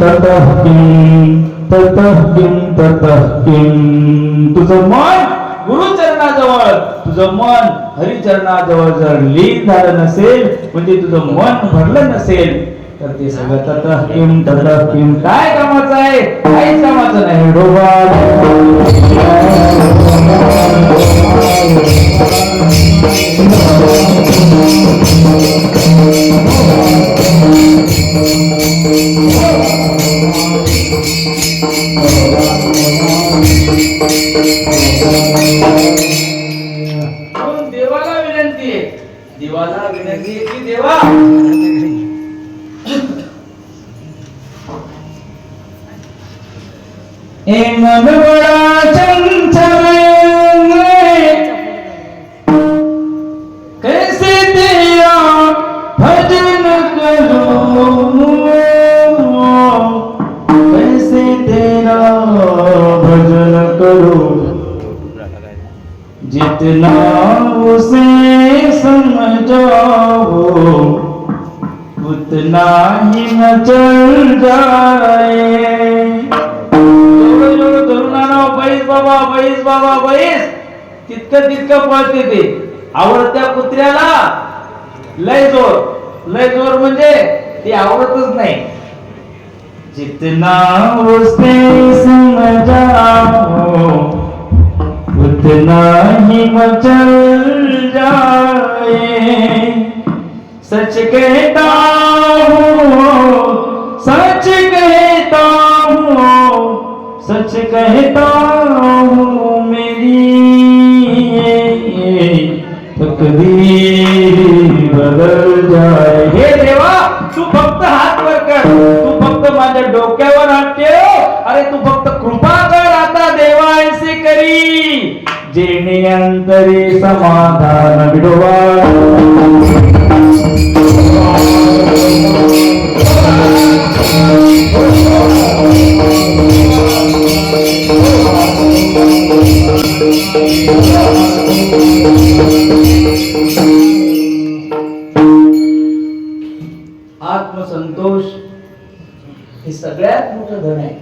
ततः किम ततः किम ततः किम तुझं मन गुरुचरणाजवळ तुझं मन हरिचरणाजवळ जर लीन झालं नसेल म्हणजे तुझं मन भरलं नसेल तर ते सगळं ततः किम ततः किम काय कामाचं आहे? काहीच कामाचं नाही. म्हणून विनंती आहे देवाला विनंती आहे की देवा। भजन करूँ? जितना उसे समझाओ उतना ही न चल जाए। बैस बाबा बैस बाबा बैस तितकं तितकं पळते ते. आवडत्या कुत्र्याला लय जोर. लय जोर म्हणजे ते आवडतच नाही. जितना उसे समझाओ उतना ही मचल जाए, सच कहता हूँ, सच कहता हूँ, सच कहता हूँ मेरी तकदीर बदल जाए। हे देवा, तू फक्त हात वर कर, तू फक्त माझ्या डोक्यावर हात ठेव। अरे, तू फक्त जेणे अंतरे समाधान विडोवा आत्मसंतोष हे सगळ्यात मोठं धन आहे.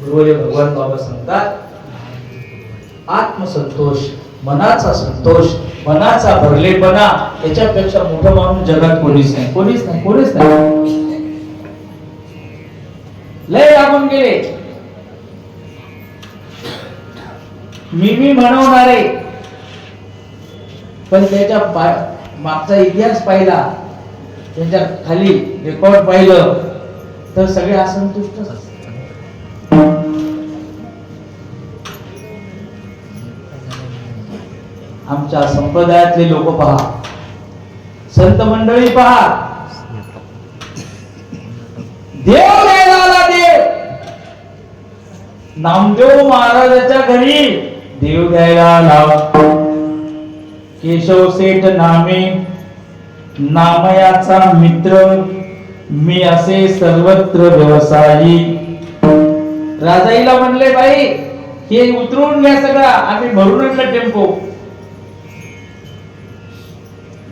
गुरुवरे भगवान बाबा सांगतात आत्मसंतोष मनाचा संतोष मनाचा भरलेपणा याच्यापेक्षा मोठं माणूस जगात कोणीच नाही. कोणीच नाही कोणीच नाही. लय लागून गेले. मी मी म्हणवणारे. पण त्याच्या मागचा इतिहास पाहिला. त्यांच्या खाली रेकॉर्ड पाहिलं. तर सगळे असंतुष्टच असतात. आमच्या संप्रदायातले लोक पहा. संत मंडळी पहा. देव द्यायला देव. नामदेव महाराजाच्या घरी देव घ्यायला आला. केशव सेठ नामे नामयाचा मित्र मी असे सर्वत्र व्यवसायी. राजाईला म्हणले बाई हे उतरून घ्या सगळा. आम्ही भरून आणलं टेम्पो.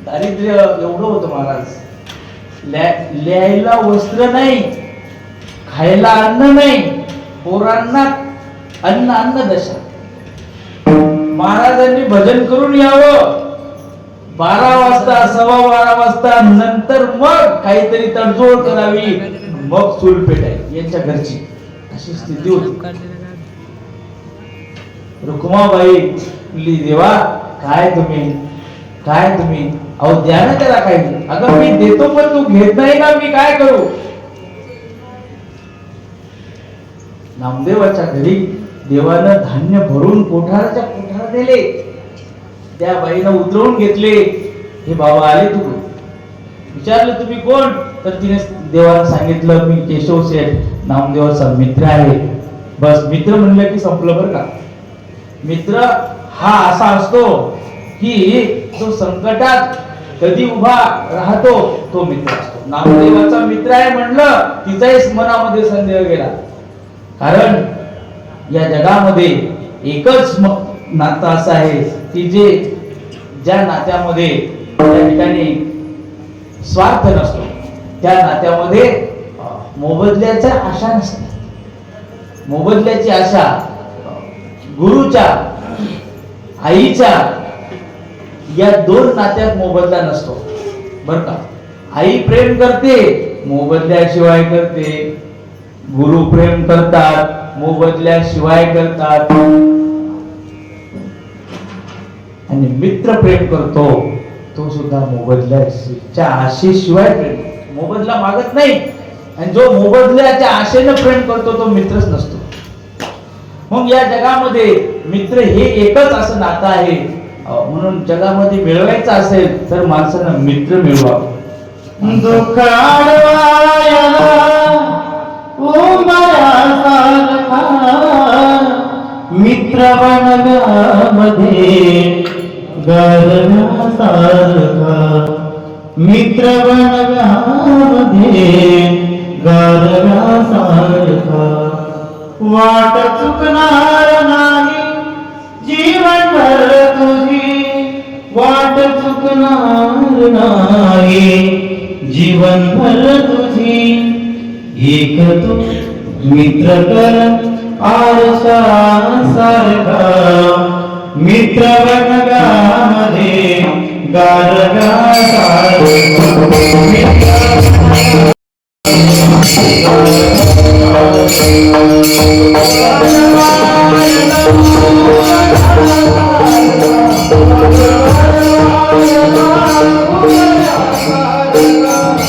दारिद्र्य एवढं होतं महाराज. लिहायला वस्त्र नाही खायला अन्न नाही पोरांना अन्न अन्न दशा. महाराजांनी भजन करून यावं. बारा वाजता सव्वा बारा वाजता नंतर मग काहीतरी तडजोड करावी. मग चूल पेटाय यांच्या घरची. अशी स्थिती होती. रुक्माबाई देवा काय तुम्ही? काय तुम्ही? अहो द्या ना त्याला काही. अगं मी देतो पण तू घेत नाही ना मी काय करू? नामदेवाच्या घरी देवानं धान्य भरून कोठाराच्या कोठार दिले त्या बाईनं उतरवून घेतले. हे बाबा आले तू विचारलं तुम्ही कोण? तर तिने देवाला सांगितलं मी केशव शेठ नामदेवाचा मित्र आहे. बस मित्र म्हणलं की संपलं बरं का. मित्र हा असा असतो की जो संकटात कधी उभा राहतो तो मित्र असतो. नामदेवाचा मित्र आहे म्हणलं तिचाही मनामध्ये संदेह गेला. कारण या जगामध्ये एकच नातं असं आहे की जे ज्या नात्यामध्ये त्या ठिकाणी स्वार्थ नसतो त्या नात्यामध्ये मोबदल्याच्या आशा नसते मोबदल्याची आशा गुरुच्या आईच्या या दोन नात्यात मोबदला नसतो. बर का? आई प्रेम करते मोबदल्याशिवाय करते. गुरु प्रेम करतात मोबदल्याशिवाय करतात. आणि मित्र प्रेम करतो तो सुद्धा मोबदल्याच्या आशेशिवाय प्रेम मोबदला मागत नाही. आणि जो मोबदल्याच्या आशेनं प्रेम करतो तो मित्रच नसतो. मग या जगामध्ये मित्र हे एकच असं नातं आहे म्हणून जगामध्ये मिळवायचं असेल तर माणसानं मित्र मिळवा. दुःख मित्र बनव्यामध्ये गरव्यासारखा मित्र बनव्यामध्ये गरव्यासारखा वाट चुकणार नाही जीवनभर वाट चुकणार नाही जीवन भर तुझी. एक तू मित्र कर आरसा सारखा. मित्र बनगामध्ये गारगा सारखा.